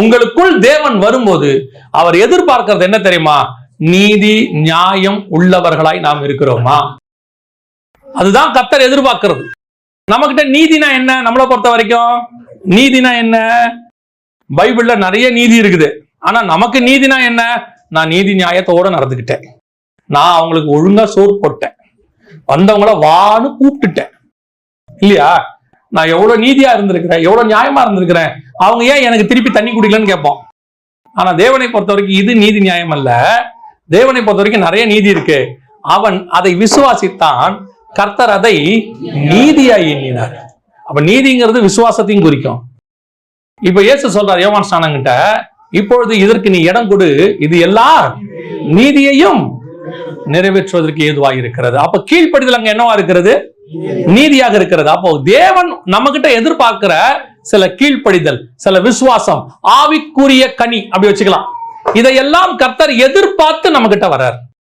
உங்களுக்குள் தேவன் வரும்போது அவர் எதிர்பார்க்கிறது என்ன தெரியுமா? நீதி நியாயம் உள்ளவர்களாய் நாம் இருக்கிறோமா? அதுதான் கத்தர் எதிர்பார்க்கிறது. நம்மகிட்ட நீதினா என்ன? நம்மளை பொறுத்த வரைக்கும் நீதினா என்ன? பைபிள்ல நிறைய நீதி இருக்குது. ஆனா நமக்கு நீதினா என்ன? நான் நீதி நியாயத்தோட நடந்துக்கிட்டேன். நான் அவங்களுக்கு ஒழுங்கா சோறு போட்டேன். வந்தவங்கள வான்னு கூப்பிட்டுட்டேன். இல்லையா? நான் எவ்வளவு நீதியா இருந்திருக்கிறேன்? எவ்வளவு நியாயமா இருந்திருக்கிறேன்? அவங்க ஏன் எனக்கு திருப்பி தண்ணி குடிக்கலன்னு கேட்போம். ஆனா தேவனை பொறுத்த வரைக்கும் இது நீதி நியாயம் அல்ல. தேவனை பொறுத்த வரைக்கும் நிறைய நீதி இருக்கு. அவன் அதை விசுவாசித்தான். கர்த்தர் அதை நீதியாய் எண்ணினார். அப்ப நீதிங்கிறது விசுவாசத்தையும் குறிக்கும். இப்ப இயேசு சொல்றார் யோவான் ஸ்நானங்கிட்ட இப்பொழுது இதற்கு நீ இடம் கொடு. இது எல்லா நீதியையும் நிறைவேற்றுவதற்கு ஏதுவாக இருக்கிறது. அப்ப கீழ்ப்படுதல் அங்க என்னவா இருக்கிறது? நீதியாக இருக்கிறது. அப்போ தேவன் நம்ம கிட்ட எதிர்பார்க்கிற சில கீழ்ப்படிதல் சில விசுவாசம் ஆவிக்குரிய கனி அப்படி வச்சுக்கலாம். இதையெல்லாம் கர்த்தர் எதிர்பார்த்து நம்ம கிட்ட வர்றார்.